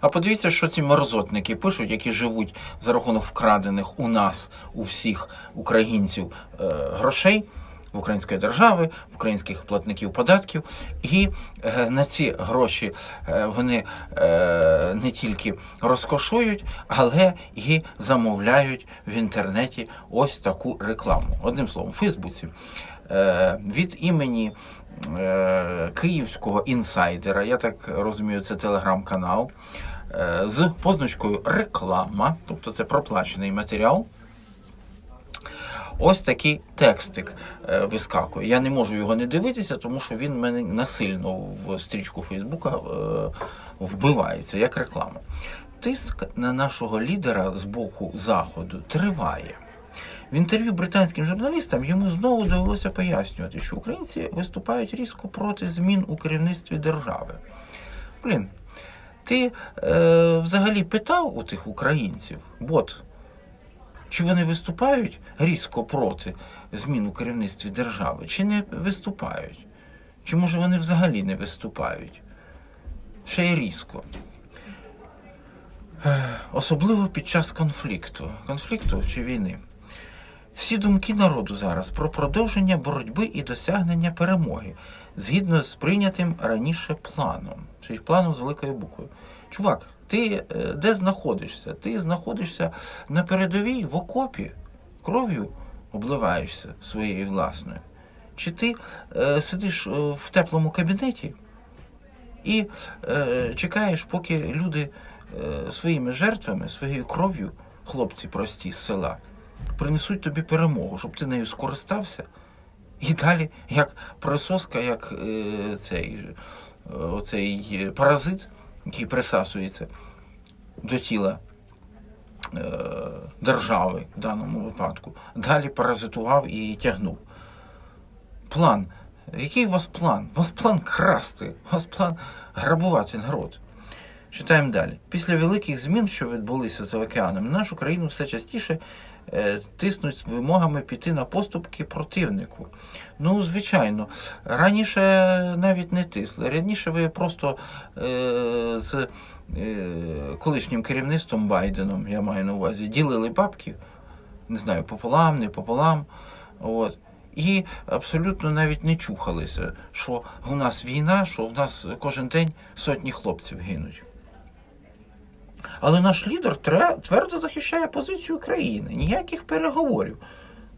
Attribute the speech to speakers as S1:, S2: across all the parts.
S1: А подивіться, що ці мерзотники пишуть, які живуть за рахунок вкрадених у нас, у всіх українців е, грошей в української держави, в українських платників податків, і е, на ці гроші е, вони е, не тільки розкошують, але і замовляють в інтернеті ось таку рекламу. Одним словом, в Фейсбуці е, від імені е, київського інсайдера, я так розумію, це телеграм-канал. Е, З позначкою реклама, тобто це проплачений матеріал. Ось такий текстик е, вискакує. Я не можу його не дивитися, тому що він мене насильно в стрічку Фейсбука е, вбивається як реклама. Тиск на нашого лідера з боку Заходу триває. В інтерв'ю британським журналістам йому знову довелося пояснювати, що українці виступають різко проти змін у керівництві держави. Блін, ти е, взагалі питав у тих українців, бот, чи вони виступають різко проти змін у керівництві держави, чи не виступають? Чи може вони взагалі не виступають? Ще й різко. Е, Особливо під час конфлікту. Конфлікту чи війни. Всі думки народу зараз про продовження боротьби і досягнення перемоги згідно з прийнятим раніше планом, чи планом з великою буквою. Чувак, ти е, де знаходишся? Ти знаходишся на передовій в окопі, кров'ю обливаєшся своєю власною. Чи ти е, сидиш е, в теплому кабінеті і е, чекаєш, поки люди е, своїми жертвами, своєю кров'ю, хлопці прості з села, принесуть тобі перемогу, щоб ти нею скористався. І далі, як присоска, як е, цей, е, оцей е, паразит, який присасується до тіла е, держави в даному випадку, далі паразитував і тягнув. План. Який у вас план? У вас план красти, у вас план грабувати народ. Читаємо далі. Після великих змін, що відбулися за океаном, нашу країну все частіше тиснуть з вимогами піти на поступки противнику. Ну, звичайно, раніше навіть не тисли. Раніше ви просто е, з е, колишнім керівництвом Байденом, я маю на увазі, ділили бабки, не знаю, пополам, не пополам. От. І абсолютно навіть не чухалися, що у нас війна, що в нас кожен день сотні хлопців гинуть. Але наш лідер твердо захищає позицію країни. Ніяких переговорів.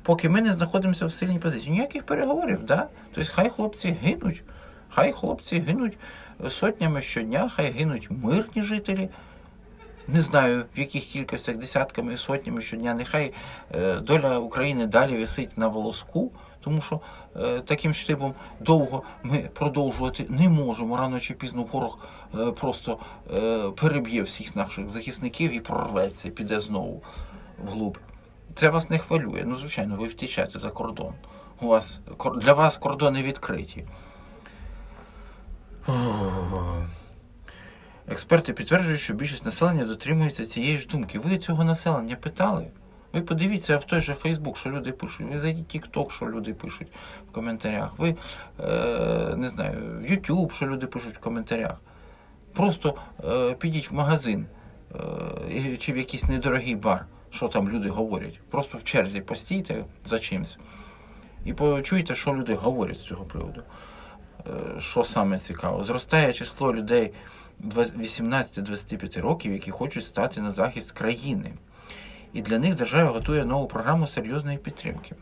S1: Поки ми не знаходимося в сильній позиції. Ніяких переговорів, да? Тобто хай хлопці гинуть, хай хлопці гинуть сотнями щодня, хай гинуть мирні жителі. Не знаю, в яких кількостях, десятками і сотнями щодня. Нехай е, доля України далі висить на волоску, тому що е, таким штибом довго ми продовжувати не можемо. Рано чи пізно ворог е, просто е, переб'є всіх наших захисників і прорветься, піде знову вглуб. Це вас не хвилює. Ну, звичайно, ви втічете за кордон. У вас для вас кордони відкриті. Експерти підтверджують, що більшість населення дотримується цієї ж думки. Ви цього населення питали? Ви подивіться в той же Фейсбук, що люди пишуть. Ви зайдіть TikTok, що люди пишуть в коментарях. Ви е, не знаю, в YouTube, що люди пишуть в коментарях. Просто е, підіть в магазин е, чи в якийсь недорогий бар, що там люди говорять. Просто в черзі постійте за чимось. І почуйте, що люди говорять з цього приводу. Е, Що саме цікаво? Зростає число людей 18-25 років, які хочуть стати на захист країни. І для них держава готує нову програму серйозної підтримки.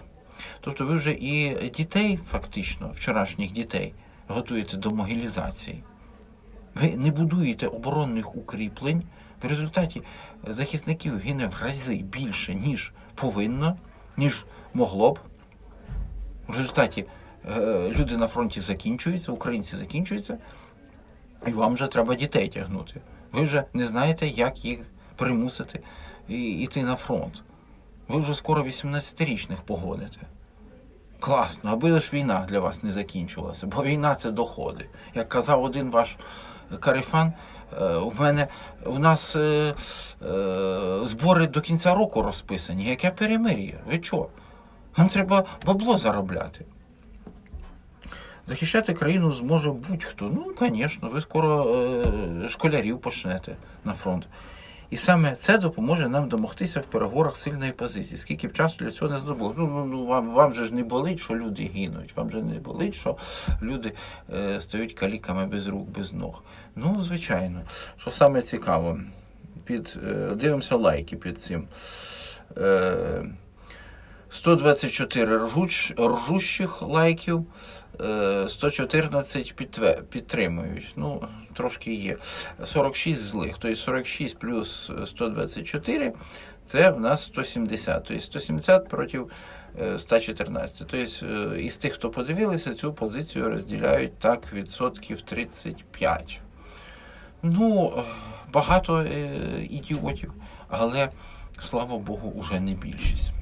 S1: Тобто ви вже і дітей, фактично, вчорашніх дітей, готуєте до могилізації. Ви не будуєте оборонних укріплень. В результаті захисників гине в рази більше, ніж повинно, ніж могло б. В результаті е, люди на фронті закінчуються, українці закінчуються, і вам вже треба дітей тягнути. Ви вже не знаєте, як їх примусити і- йти на фронт. Ви вже скоро 18-річних погоните. Класно, аби лиш війна для вас не закінчилася, бо війна це доходи. Як казав один ваш карифан, е, у мене у нас е, е, збори до кінця року розписані. Яке перемир'я? Ви чого? Нам треба бабло заробляти. Захищати країну зможе будь-хто. Ну, звісно, ви скоро е, школярів почнете на фронт. І саме це допоможе нам домогтися в переговорах сильної позиції. Скільки б часу для цього не знадобилось. Ну, ну, ну вам, вам же ж не болить, що люди гинуть. Вам же не болить, що люди е, стають каліками без рук, без ног. Ну, звичайно, що саме цікаво, під, е, дивимося лайки під цим. Е, 124 ржуч, ржущих лайків, 114 підтве- підтримують. Ну, трошки є. 46 злих. Тобто 46 плюс 124 це в нас 170. Тобто 170 проти е, 114. Тобто е, із тих, хто подивилися, цю позицію розділяють так відсотків 35. Ну, е, багато е, ідіотів, але слава Богу, уже не більшість.